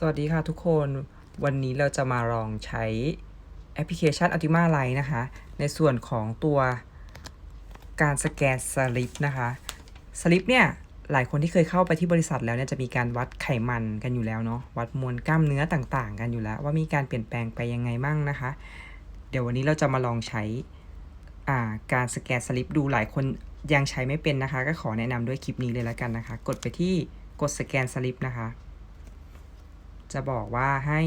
สวัสดีค่ะทุกคนวันนี้เราจะมาลองใช้แอปพลิเคชัน Ultima Lite นะคะ ในส่วนของตัวการสแกนสลิปนะคะสลิปเนี่ย หลายคนที่เคยเข้าไปที่บริษัทแล้วเนี่ย จะมีการวัดไขมันกันอยู่แล้วเนาะวัดมวลกล้ามเนื้อต่างๆ กันอยู่แล้ว ว่ามีการเปลี่ยนแปลงไปยังไงบ้างนะคะ เดี๋ยววันนี้เราจะมาลองใช้อ่าการสแกนสลิปดูหลายคนยังใช้ไม่เป็นนะคะ ก็ขอแนะนำด้วยคลิปนี้เลยแล้วกันนะคะ กดไปที่กดสแกนสลิปนะคะ จะบอกว่าให้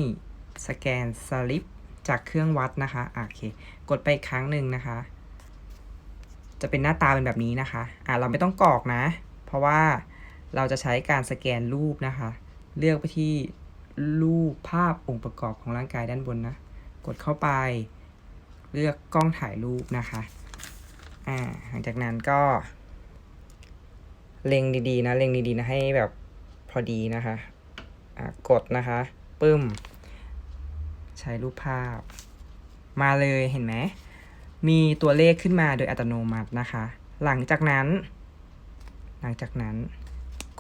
สแกนสลิปจากเครื่องวัดนะคะโอเค กดไปครั้งหนึ่งนะคะ จะเป็นหน้าตาเป็นแบบนี้นะคะ อะเราไม่ต้องกรอกนะ เพราะว่าเราจะใช้การสแกนรูปนะคะ เลือกไปที่รูปภาพองค์ประกอบของร่างกายด้านบนนะ กดเข้าไป เลือกกล้องถ่ายรูปนะคะ อ่า หลังจากนั้นก็ เล็งดีๆนะ เล็งดีๆนะให้แบบพอดีนะคะ กดนะคะปึ้ม ใช้รูปภาพ มาเลยเห็นไหม มีตัวเลขขึ้นมาโดยอัตโนมัตินะคะ หลังจากนั้น หลังจากนั้น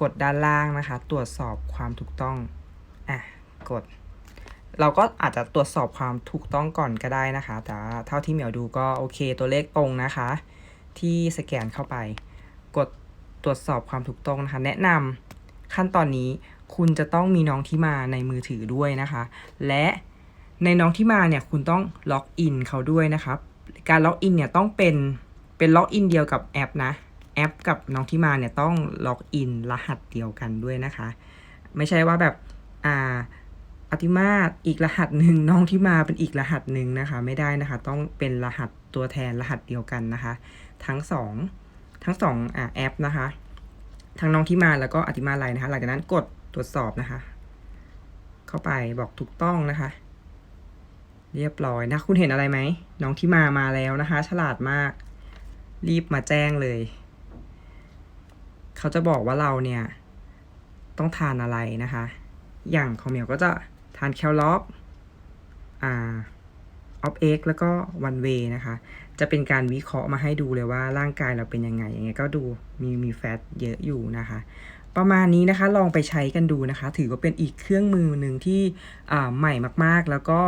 กดด้านล่างนะคะ ตรวจสอบความถูกต้อง อะ กด เราก็อาจจะตรวจสอบความถูกต้องก่อนก็ได้นะคะ แต่เท่าที่เหมียวดูก็โอเคตัวเลขตรงนะคะ ที่สแกนเข้าไป กดตรวจสอบความถูกต้องนะคะ แนะนำขั้นตอนนี้ คุณจะต้องมีน้องที่มาในมือถือด้วยนะคะ และในน้องที่มาเนี่ยคุณต้องล็อกอินเขาด้วยนะครับ การล็อกอินเนี่ยต้องเป็นเป็นล็อกอินเดียวกับแอปนะแอปกับน้องที่มาเนี่ยต้องล็อกอินรหัสเดียวกันด้วยนะคะ ไม่ใช่ว่าแบบอ่าอติมาอีกรหัสหนึ่งน้องที่มาเป็นอีกรหัสหนึ่งนะคะ ไม่ได้นะคะ ต้องเป็นรหัสตัวแทนรหัสเดียวกันนะคะ ทั้งสองทั้งสองอ่าแอปนะคะ ทั้งน้องที่มาแล้วก็อติมาไลน์นะคะ หลังจากนั้นกด ตรวจสอบนะคะ เข้าไปบอกถูกต้องนะคะ เรียบร้อยนะ คุณเห็นอะไรไหม น้องที่มามาแล้วนะคะ ฉลาดมาก รีบมาแจ้งเลย เขาจะบอกว่าเราเนี่ย ต้องทานอะไรนะคะ อย่างของเหมียวก็จะทานแคลล็อกอ่าออฟเอ็กแล้วก็วันเวนะคะ จะเป็นการวิเคราะห์มาให้ดูเลยว่าร่างกายเราเป็นยังไง อย่างเงี้ยก็ดูมีมีแฟตเยอะอยู่นะคะ ประมาณนี้นะคะลองไปใช้กันดูนะคะ ถือว่าเป็นอีกเครื่องมือหนึ่งที่ใหม่มากๆ แล้วก็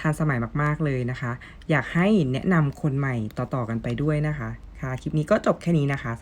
ทันสมัยมากๆเลยนะคะ อยากให้แนะนำคนใหม่ต่อๆกันไปด้วยนะคะค่ะคลิปนี้ก็จบแค่นี้นะคะ